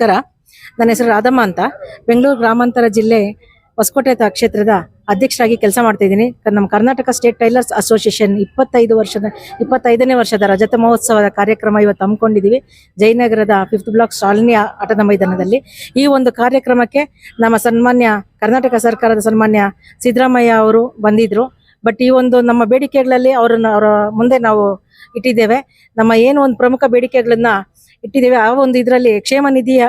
ನಮಸ್ಕಾರ. ನನ್ನ ಹೆಸರು ರಾಧಮ್ಮ ಅಂತ. ಬೆಂಗಳೂರು ಗ್ರಾಮಾಂತರ ಜಿಲ್ಲೆ ಹೊಸಕೋಟೆ ಕ್ಷೇತ್ರದ ಅಧ್ಯಕ್ಷರಾಗಿ ಕೆಲಸ ಮಾಡ್ತಾ ಇದ್ದೀನಿ. ನಮ್ಮ ಕರ್ನಾಟಕ ಸ್ಟೇಟ್ ಟೈಲರ್ಸ್ ಅಸೋಸಿಯೇಷನ್ ಇಪ್ಪತ್ತೈದು ವರ್ಷದ, ಇಪ್ಪತ್ತೈದನೇ ವರ್ಷದ ರಜತ ಮಹೋತ್ಸವದ ಕಾರ್ಯಕ್ರಮ ಇವತ್ತು ಹಮ್ಮಿಕೊಂಡಿದ್ದೀವಿ. ಜಯನಗರದ ಫಿಫ್ತ್ ಬ್ಲಾಕ್ ಶಾಲಿನಿ ಆಟದ ಮೈದಾನದಲ್ಲಿ. ಈ ಒಂದು ಕಾರ್ಯಕ್ರಮಕ್ಕೆ ನಮ್ಮ ಸನ್ಮಾನ್ಯ, ಕರ್ನಾಟಕ ಸರ್ಕಾರದ ಸನ್ಮಾನ್ಯ ಸಿದ್ದರಾಮಯ್ಯ ಅವರು ಬಂದಿದ್ರು. ಬಟ್ ಈ ಒಂದು ನಮ್ಮ ಬೇಡಿಕೆಗಳಲ್ಲಿ ಅವರನ್ನು, ಅವರ ಮುಂದೆ ನಾವು ಇಟ್ಟಿದ್ದೇವೆ. ನಮ್ಮ ಏನು ಒಂದು ಪ್ರಮುಖ ಬೇಡಿಕೆಗಳನ್ನ ಇಟ್ಟಿದ್ದೇವೆ. ಆ ಒಂದು ಇದರಲ್ಲಿ ಕ್ಷೇಮ ನಿಧಿಯ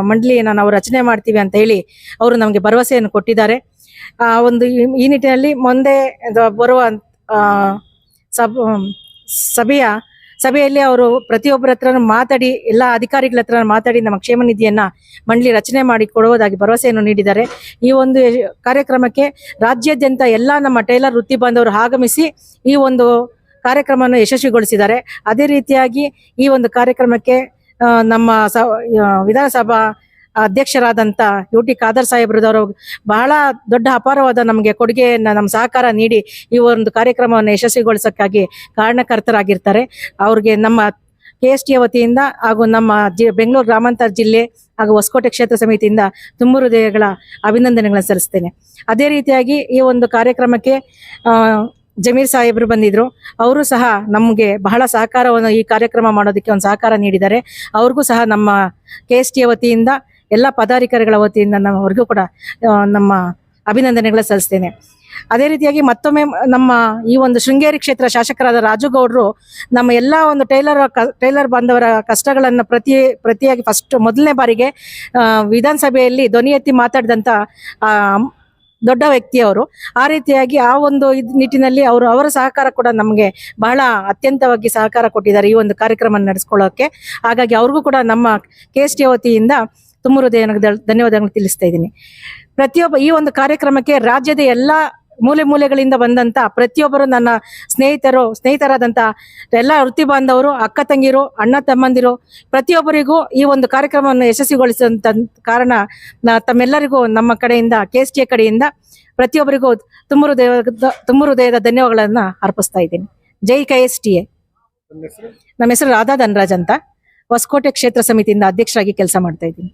ಮಂಡಳಿಯನ್ನು ನಾವು ರಚನೆ ಮಾಡ್ತೀವಿ ಅಂತ ಹೇಳಿ ಅವರು ನಮಗೆ ಭರವಸೆಯನ್ನು ಕೊಟ್ಟಿದ್ದಾರೆ. ಆ ಒಂದು ಈ- ನಿಟ್ಟಿನಲ್ಲಿ ಮುಂದೆ ಬರುವ ಸಬ್, ಸಭೆಯ, ಸಭೆಯಲ್ಲಿ ಅವರು ಪ್ರತಿಯೊಬ್ಬರ ಹತ್ರ ಮಾತಾಡಿ, ಎಲ್ಲ ಅಧಿಕಾರಿಗಳ ಹತ್ರ ಮಾತಾಡಿ ನಮ್ಮ ಕ್ಷೇಮ ನಿಧಿಯನ್ನ ಮಂಡಳಿ ರಚನೆ ಮಾಡಿ ಕೊಡುವುದಾಗಿ ಭರವಸೆಯನ್ನು ನೀಡಿದ್ದಾರೆ. ಈ ಒಂದು ಕಾರ್ಯಕ್ರಮಕ್ಕೆ ರಾಜ್ಯಾದ್ಯಂತ ಎಲ್ಲ ನಮ್ಮ ಟೈಲರ್ ವೃತ್ತಿ ಬಾಂಧವರು ಆಗಮಿಸಿ ಈ ಒಂದು ಕಾರ್ಯಕ್ರಮವನ್ನು ಯಶಸ್ವಿಗೊಳಿಸಿದ್ದಾರೆ. ಅದೇ ರೀತಿಯಾಗಿ ಈ ಒಂದು ಕಾರ್ಯಕ್ರಮಕ್ಕೆ ನಮ್ಮ ಸ ವಿಧಾನಸಭಾ ಅಧ್ಯಕ್ಷರಾದಂಥ ಯು ಟಿ ಖಾದರ್ ಸಾಹೇಬ್ರದವರು ಬಹಳ ದೊಡ್ಡ ಅಪಾರವಾದ ನಮಗೆ ಕೊಡುಗೆಯನ್ನು ನಮ್ಮ ಸಹಕಾರ ನೀಡಿ ಈ ಒಂದು ಕಾರ್ಯಕ್ರಮವನ್ನು ಯಶಸ್ವಿಗೊಳಿಸೋಕ್ಕಾಗಿ ಕಾರಣಕರ್ತರಾಗಿರ್ತಾರೆ. ಅವ್ರಿಗೆ ನಮ್ಮ ಕೆ ಎಸ್ ಟಿ ವತಿಯಿಂದ ಹಾಗೂ ನಮ್ಮ ಜಿ, ಬೆಂಗಳೂರು ಗ್ರಾಮಾಂತರ ಜಿಲ್ಲೆ ಹಾಗೂ ಹೊಸಕೋಟೆ ಕ್ಷೇತ್ರ ಸಮಿತಿಯಿಂದ ತುಂಬ ಹೃದಯಗಳ ಅಭಿನಂದನೆಗಳನ್ನು ಸಲ್ಲಿಸ್ತೇನೆ. ಅದೇ ರೀತಿಯಾಗಿ ಈ ಒಂದು ಕಾರ್ಯಕ್ರಮಕ್ಕೆ ಜಮೀರ್ ಸಾಹೇಬರು ಬಂದಿದ್ರು. ಅವರು ಸಹ ನಮಗೆ ಬಹಳ ಸಹಕಾರವನ್ನು ಈ ಕಾರ್ಯಕ್ರಮ ಮಾಡೋದಕ್ಕೆ ಒಂದು ಸಹಕಾರ ನೀಡಿದ್ದಾರೆ. ಅವ್ರಿಗೂ ಸಹ ನಮ್ಮ ಕೆ ಎಸ್ ಟಿಯ ವತಿಯಿಂದ, ಎಲ್ಲ ಪದಾಧಿಕಾರಿಗಳ ವತಿಯಿಂದ ನಮ್ಮವರೆಗೂ ಕೂಡ ನಮ್ಮ ಅಭಿನಂದನೆಗಳ ಸಲ್ಲಿಸ್ತೇನೆ. ಅದೇ ರೀತಿಯಾಗಿ ಮತ್ತೊಮ್ಮೆ ನಮ್ಮ ಈ ಒಂದು ಶೃಂಗೇರಿ ಕ್ಷೇತ್ರ ಶಾಸಕರಾದ ರಾಜುಗೌಡರು ನಮ್ಮ ಎಲ್ಲ ಒಂದು ಟೈಲರ್ ಟೈಲರ್ ಬಾಂಧವರ ಕಷ್ಟಗಳನ್ನು ಪ್ರತಿ, ಪ್ರತಿಯಾಗಿ ಫಸ್ಟ್ ಮೊದಲನೇ ಬಾರಿಗೆ ವಿಧಾನಸಭೆಯಲ್ಲಿ ಧ್ವನಿ ಎತ್ತಿ ಮಾತಾಡಿದಂಥ ದೊಡ್ಡ ವ್ಯಕ್ತಿಯವರು. ಆ ರೀತಿಯಾಗಿ ಆ ಒಂದು ನಿಟ್ಟಿನಲ್ಲಿ ಅವರು ಅವರ ಸಹಕಾರ ಕೂಡ ನಮಗೆ ಬಹಳ ಅತ್ಯಂತವಾಗಿ ಸಹಕಾರ ಕೊಟ್ಟಿದ್ದಾರೆ ಈ ಒಂದು ಕಾರ್ಯಕ್ರಮ ನಡೆಸ್ಕೊಳ್ಳೋಕೆ. ಹಾಗಾಗಿ ಅವ್ರಿಗೂ ಕೂಡ ನಮ್ಮ ಕೆ ಎಸ್ ಟಿ ವತಿಯಿಂದ ತುಂಬ ಹೃದಯ ಧನ್ಯವಾದಗಳು ತಿಳಿಸ್ತಾ ಇದ್ದೀನಿ. ಪ್ರತಿಯೊಬ್ಬ ಈ ಒಂದು ಕಾರ್ಯಕ್ರಮಕ್ಕೆ ರಾಜ್ಯದ ಎಲ್ಲ ಮೂಲೆ ಮೂಲೆಗಳಿಂದ ಬಂದಂತ ಪ್ರತಿಯೊಬ್ಬರು ನನ್ನ ಸ್ನೇಹಿತರು ಸ್ನೇಹಿತರಾದಂತ ಎಲ್ಲ ವೃತ್ತಿ ಬಾಂಧವರು ಅಕ್ಕ ತಂಗಿರು ಅಣ್ಣ ತಮ್ಮಂದಿರು ಪ್ರತಿಯೊಬ್ಬರಿಗೂ ಈ ಒಂದು ಕಾರ್ಯಕ್ರಮವನ್ನು ಯಶಸ್ವಿಗೊಳಿಸಿದಂತ ಕಾರಣ ತಮ್ಮೆಲ್ಲರಿಗೂ ನಮ್ಮ ಕಡೆಯಿಂದ ಕೆ ಎಸ್ ಟಿ ಕಡೆಯಿಂದ ಪ್ರತಿಯೊಬ್ಬರಿಗೂ ತುಂಬ ಹೃದಯದ ತುಂಬ ಹೃದಯದ ಧನ್ಯವಾದಗಳನ್ನ ಅರ್ಪಿಸ್ತಾ ಇದ್ದೀನಿ. ಜೈ ಕೆ ಎಸ್ ಟಿ ಎ. ನಮ್ಮ ಹೆಸರು ರಾಧಾ ಧನರಾಜ್ ಅಂತ. ಹೊಸಕೋಟೆ ಕ್ಷೇತ್ರ ಸಮಿತಿಯಿಂದ ಅಧ್ಯಕ್ಷರಾಗಿ ಕೆಲಸ ಮಾಡ್ತಾ ಇದ್ದೀನಿ.